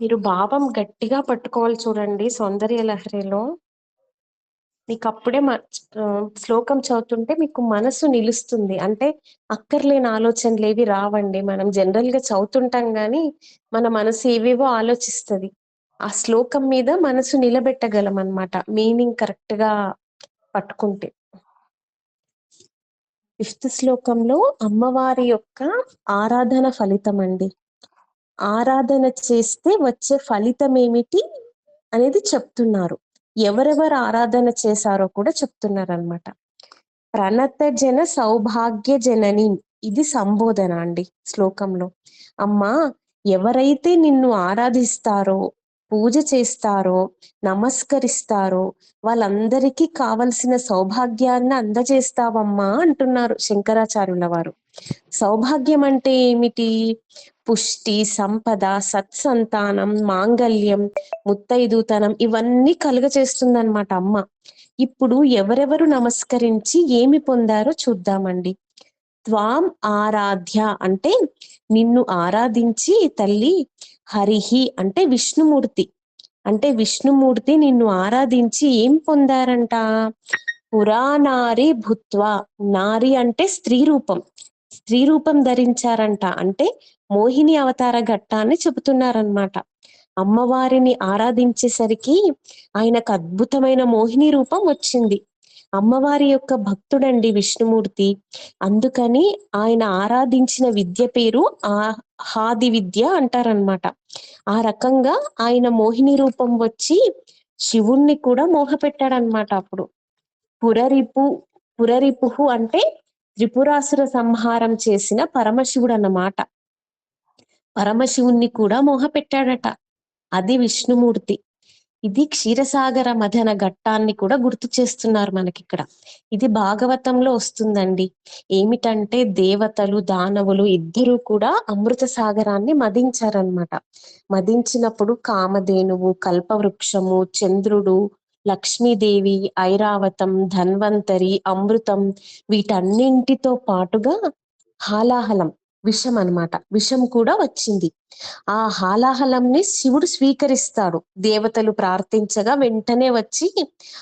మీరు భావం గట్టిగా పట్టుకోవాలి చూడండి సౌందర్య లహరిలో మీకు అప్పుడే మ శ్లోకం చదువుతుంటే మీకు మనసు నిలుస్తుంది. అంటే అక్కర్లేని ఆలోచనలు ఏవి రావండి. మనం జనరల్‌గా చదువుతుంటాం గానీ, మన మనసు ఏవేవో ఆలోచిస్తుంది ఆ శ్లోకం మీద మనసు నిలబెట్టగలం అనమాట మీనింగ్ కరెక్ట్గా పట్టుకుంటే. ఫిఫ్త్ శ్లోకంలో అమ్మవారి యొక్క ఆరాధన ఫలితం అండి ఆరాధన చేస్తే వచ్చే ఫలితం ఏమిటి అనేది చెప్తున్నారు. ఎవరెవరు ఆరాధన చేశారో కూడా చెప్తున్నారు అనమాట ప్రణత జన సౌభాగ్య జనని ఇది సంబోధన అండి శ్లోకంలో. అమ్మా ఎవరైతే నిన్ను ఆరాధిస్తారో, పూజ చేస్తారో, నమస్కరిస్తారో వాళ్ళందరికీ కావలసిన సౌభాగ్యాన్ని అందజేస్తావమ్మా అంటున్నారు శంకరాచార్యుల వారు. సౌభాగ్యం అంటే ఏమిటి? పుష్టి, సంపద, సత్సంతానం, మాంగల్యం, ముత్తైదుతనం ఇవన్నీ కలుగచేస్తుందన్నమాట అమ్మ. ఇప్పుడు ఎవరెవరు నమస్కరించి ఏమి పొందారో చూద్దామండి. త్వాం ఆరాధ్య అంటే నిన్ను ఆరాధించి తల్లి హరిహి అంటే విష్ణుమూర్తి. అంటే విష్ణుమూర్తి నిన్ను ఆరాధించి ఏం పొందారంట? పురానారి భుత్వ నారి అంటే స్త్రీ రూపం. స్త్రీ రూపం ధరించారంట. అంటే మోహిని అవతార ఘట్టాన్ని చెబుతున్నారనమాట. అమ్మవారిని ఆరాధించేసరికి ఆయనకు అద్భుతమైన మోహిని రూపం వచ్చింది. అమ్మవారి యొక్క భక్తుడండి విష్ణుమూర్తి. అందుకని ఆయన ఆరాధించిన విద్య పేరు ఆ హాది విద్య అంటారనమాట. ఆ రకంగా ఆయన మోహిని రూపం వచ్చి శివుణ్ణి కూడా మోహపెట్టాడనమాట అప్పుడు. పురరిపు పురరిపుహు అంటే త్రిపురాసుర సంహారం చేసిన పరమశివుడు అన్నమాట పరమశివుణ్ణి కూడా మోహపెట్టాడట. అది విష్ణుమూర్తి. ఇది క్షీరసాగర మధన ఘట్టాన్ని కూడా గుర్తు చేస్తున్నారు మనకిక్కడ. ఇది భాగవతంలో వస్తుందండి. ఏమిటంటే దేవతలు, దానవులు ఇద్దరూ కూడా అమృత సాగరాన్ని మదించారనమాట. మదించినప్పుడు కామధేనువు, కల్పవృక్షము, చంద్రుడు, లక్ష్మీదేవి, ఐరావతం, ధన్వంతరి, అమృతం వీటన్నింటితో పాటుగా హాలాహలం విషం అనమాట. విషం కూడా వచ్చింది. ఆ హాలాహలంని శివుడు స్వీకరిస్తాడు. దేవతలు ప్రార్థించగా వెంటనే వచ్చి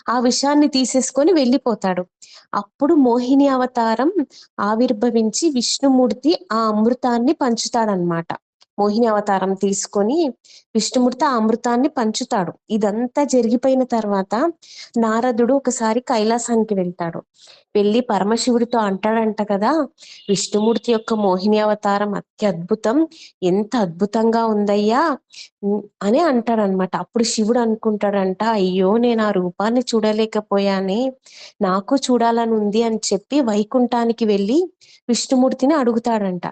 ఆ విషాన్ని తీసేసుకొని వెళ్ళిపోతాడు. అప్పుడు మోహిని అవతారం ఆవిర్భవించి విష్ణుమూర్తి ఆ అమృతాన్ని పంచుతాడనమాట. మోహిని అవతారం తీసుకొని విష్ణుమూర్తి ఆ అమృతాన్ని పంచుతాడు. ఇదంతా జరిగిపోయిన తర్వాత నారదుడు ఒకసారి కైలాసానికి వెళ్తాడు. వెళ్ళి పరమశివుడితో అంటాడంట కదా! విష్ణుమూర్తి యొక్క మోహిని అవతారం అత్యద్భుతం. ఎంత అద్భుతంగా ఉందయ్యా! అని అంటాడనమాట. అప్పుడు శివుడు అనుకుంటాడంట అయ్యో! నేను ఆ రూపాన్ని చూడలేకపోయానే. నాకు చూడాలని ఉంది అని చెప్పి వైకుంఠానికి వెళ్ళి విష్ణుమూర్తిని అడుగుతాడంట.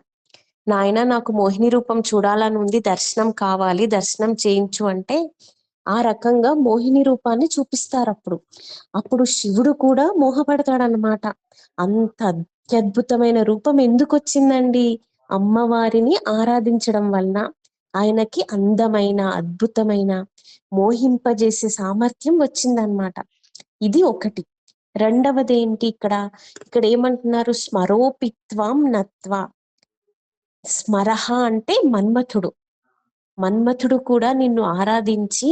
నాయన నాకు మోహిని రూపం చూడాలని ఉంది దర్శనం కావాలి. దర్శనం చేయించు అంటే ఆ రకంగా మోహిని రూపాన్ని చూపిస్తారు అప్పుడు అప్పుడు శివుడు కూడా మోహపడతాడనమాట. అంత అత్యద్భుతమైన రూపం ఎందుకు వచ్చిందండి అమ్మవారిని ఆరాధించడం వలన ఆయనకి అందమైన, అద్భుతమైన, మోహింపజేసే సామర్థ్యం వచ్చిందనమాట. ఇది ఒకటి. రెండవదేంటి ఇక్కడ? ఇక్కడ ఏమంటున్నారు? స్మరోపిత్వాం నత్వా. స్మరహ అంటే మన్మథుడు. మన్మథుడు కూడా నిన్ను ఆరాధించి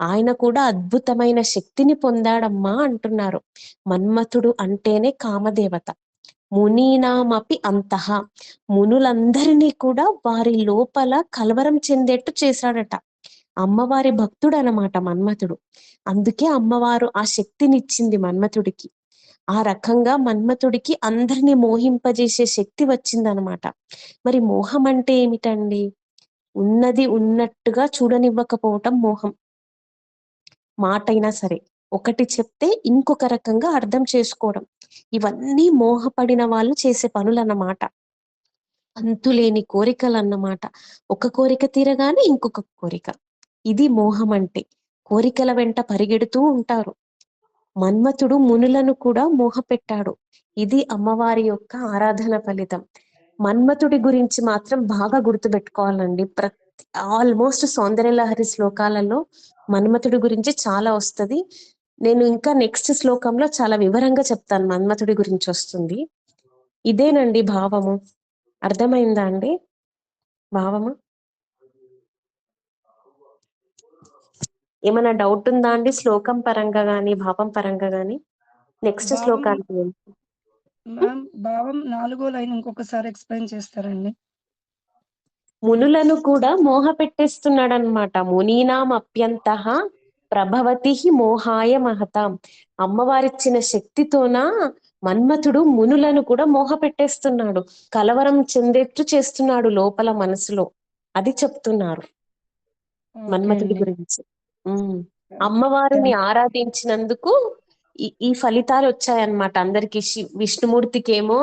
ఆయన కూడా అద్భుతమైన శక్తిని పొందాడమ్మా అంటున్నారు. మన్మథుడు అంటేనే కామదేవత. మునీనామపి అంతః మునులందరినీ కూడా వారి లోపల కలవరం చెందేట్టు చేశాడట. అమ్మవారి భక్తుడు అన్నమాట మన్మథుడు. అందుకే అమ్మవారు ఆ శక్తినిచ్చింది మన్మథుడికి. ఆ రకంగా మన్మథుడికి అందరిని మోహింపజేసే శక్తి వచ్చిందనమాట. మరి మోహం అంటే ఏమిటండి? ఉన్నది ఉన్నట్టుగా చూడనివ్వకపోవటం మోహం. మాటైనా సరే. ఒకటి చెప్తే ఇంకొక రకంగా అర్థం చేసుకోవడం. ఇవన్నీ మోహపడిన వాళ్ళు చేసే పనులన్నమాట. అంతులేని కోరికలు అన్నమాట ఒక కోరిక తీరగానే ఇంకొక కోరిక. ఇది మోహం అంటే. కోరికల వెంట పరిగెడుతూ ఉంటారు. మన్మథుడు మునులను కూడా మోహపెట్టాడు. ఇది అమ్మవారి యొక్క ఆరాధన ఫలితం. మన్మథుడి గురించి మాత్రం బాగా గుర్తుపెట్టుకోవాలండి. ప్రతి ఆల్మోస్ట్ సౌందర్యలహరి శ్లోకాలలో మన్మథుడి గురించి చాలా వస్తది. నేను ఇంకా నెక్స్ట్ శ్లోకంలో చాలా వివరంగా చెప్తాను మన్మథుడి గురించి వస్తుంది. ఇదేనండి భావము. అర్థమైందా అండి? భావము? ఏమైనా డౌట్ ఉందా అండి? శ్లోకం పరంగా గాని భావం పరంగా గాని? నెక్స్ట్ శ్లోకానికి. మ్యామ్ భావం నాలుగో లైన్ ఇంకొకసారి ఎక్స్ప్లెయిన్ చేస్తారండి. మునులను కూడా మోహ పెట్టేస్తున్నాడనమాట మునీనాం అప్యంత ప్రభవతి మోహాయ మహతాం. అమ్మవారిచ్చిన శక్తితోన మన్మథుడు మునులను కూడా మోహ పెట్టేస్తున్నాడు కలవరం చెందేట్టు చేస్తున్నాడు లోపల మనసులో. అది చెప్తున్నారు. మన్మథుడి గురించి. అమ్మవారిని ఆరాధించినందుకు ఈ ఈ ఫలితాలు వచ్చాయన్నమాట అందరికి. విష్ణుమూర్తికి ఏమో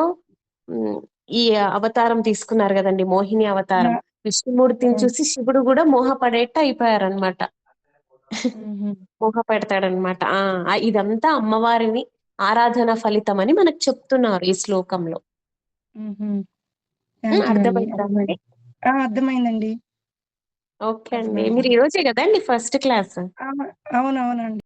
ఈ అవతారం తీసుకున్నారు కదండి మోహిని అవతారం. విష్ణుమూర్తిని. చూసి శివుడు కూడా మోహపడేట్టు అయిపోయారనమాట మ్మ్. మోహ పెడతాడనమాట ఆ ఇదంతా అమ్మవారిని ఆరాధన ఫలితం అని మనకు చెప్తున్నారు ఈ శ్లోకంలో. అండి అర్థమైందా అర్థమైందండి. ఓకే అండి. మీరు ఈ రోజే కదండి ఫస్ట్ క్లాస్ అవునవునండి